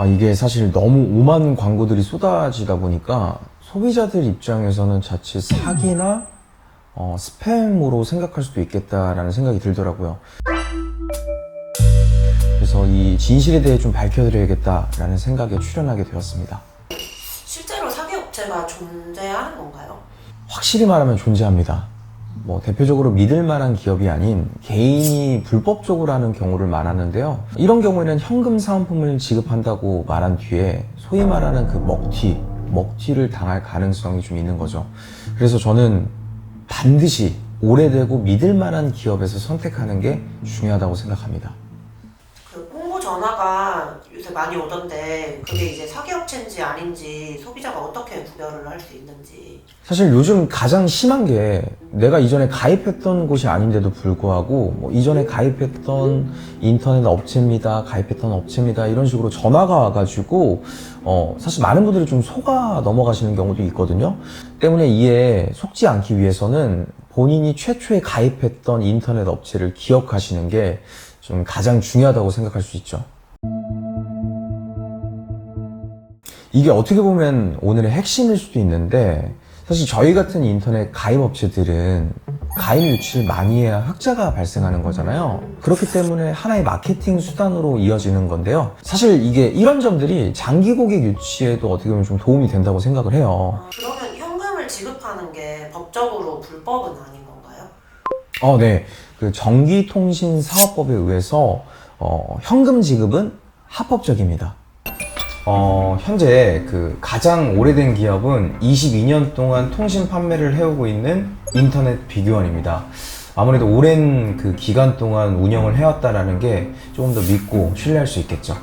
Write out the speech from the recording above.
아, 이게 사실 너무 오만 광고들이 쏟아지다 보니까 소비자들 입장에서는 자칫 사기나 어, 스팸으로 생각할 수도 있겠다라는 생각이 들더라고요. 그래서 이 진실에 대해 좀 밝혀드려야겠다라는 생각에 출연하게 되었습니다. 실제로 사기 업체가 존재하는 건가요? 확실히 말하면 존재합니다. 뭐 대표적으로 믿을 만한 기업이 아닌 개인이 불법적으로 하는 경우를 말하는데요. 이런 경우에는 현금 사은품을 지급한다고 말한 뒤에 소위 말하는 그 먹튀, 먹튀를 당할 가능성이 좀 있는 거죠. 그래서 저는 반드시 오래되고 믿을 만한 기업에서 선택하는 게 중요하다고 생각합니다. 전화가 요새 많이 오던데 그게 이제 사기 업체인지 아닌지 소비자가 어떻게 구별을 할 수 있는지 사실 요즘 가장 심한 게 내가 이전에 가입했던 곳이 아닌데도 불구하고 뭐 이전에 가입했던 인터넷 업체입니다, 가입했던 업체입니다 이런 식으로 전화가 와가지고 어 사실 많은 분들이 좀 속아 넘어가시는 경우도 있거든요. 때문에 이에 속지 않기 위해서는 본인이 최초에 가입했던 인터넷 업체를 기억하시는 게 좀 가장 중요하다고 생각할 수 있죠. 이게 어떻게 보면 오늘의 핵심일 수도 있는데 사실 저희 같은 인터넷 가입 업체들은 가입 유치를 많이 해야 흑자가 발생하는 거잖아요. 그렇기 때문에 하나의 마케팅 수단으로 이어지는 건데요. 사실 이게 이런 점들이 장기 고객 유치에도 어떻게 보면 좀 도움이 된다고 생각을 해요. 어, 그러면 현금을 지급하는 게 법적으로 불법은 아닌 건가요? 어, 네. 그 전기통신사업법에 의해서 어, 현금 지급은 합법적입니다. 어, 현재 그 가장 오래된 기업은 22년 동안 통신 판매를 해오고 있는 인터넷 비교원입니다. 아무래도 오랜 그 기간 동안 운영을 해왔다라는 게 조금 더 믿고 신뢰할 수 있겠죠.